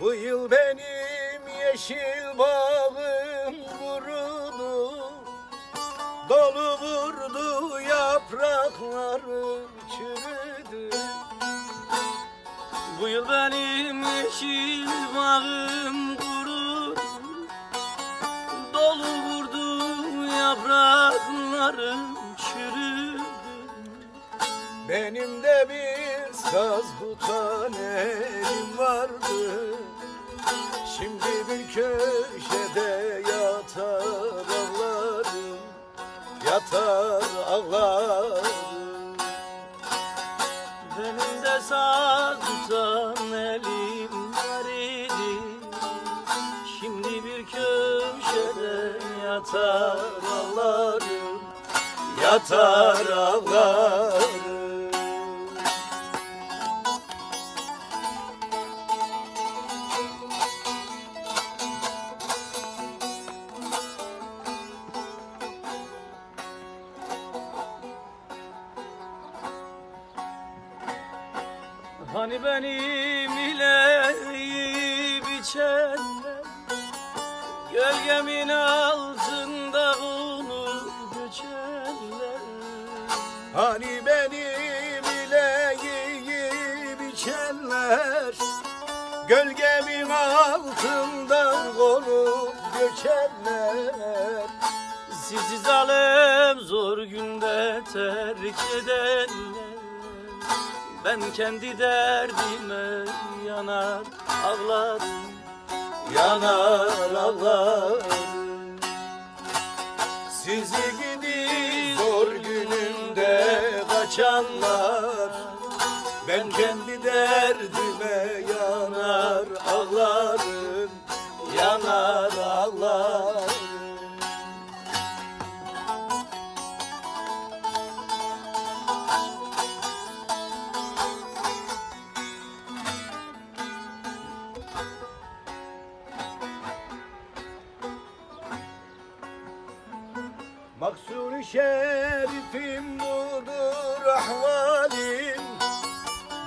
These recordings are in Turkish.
Bu yıl benim yeşil bağım kurudu Dolu vurdu yapraklarım çürüdü. Bu yıl benim yeşil bağım kurudu Dolu vurdu yapraklarım çürüdü. Benim de bir saz tutan elim vardı köşede yatar ağlarım Yatar ağlarım. Benim de saz tutan elim var idi Şimdi bir köşede yatar ağlarım Yatar ağlarım Hani benim ile yiyip içenler Gölgemin altında onu göçenler Hani benim ile yiyip içenler Gölgemin altından konup göçenler Sizi zalim zor günde terk edenler Ben kendi derdime yanar ağlarım Yanar ağlarım Sizi gidi zor günümde kaçanlar Ben kendi derdime yanar ağlarım Maksur şerifim budur ahvalim.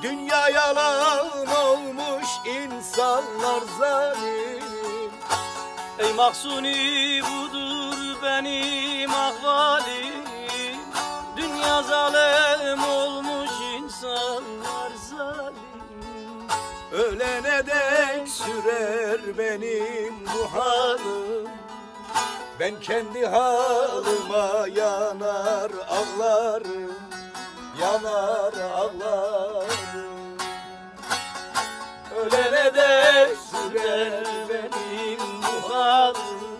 Dünya yalan olmuş insanlar zalim. Ey mahsuni budur benim ahvalim. Dünya zalim olmuş insanlar zalim. Ölene dek sürer benim bu halim Ben kendi halıma yanar ağlarım Yanar ağlarım Ölene dek sürer benim bu halim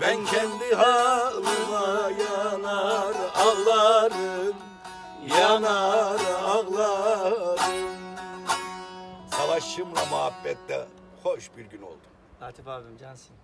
Ben kendi halıma yanar ağlarım Yanar ağlarım Savaşımla muhabbette hoş bir gün oldu. Latif abim cansın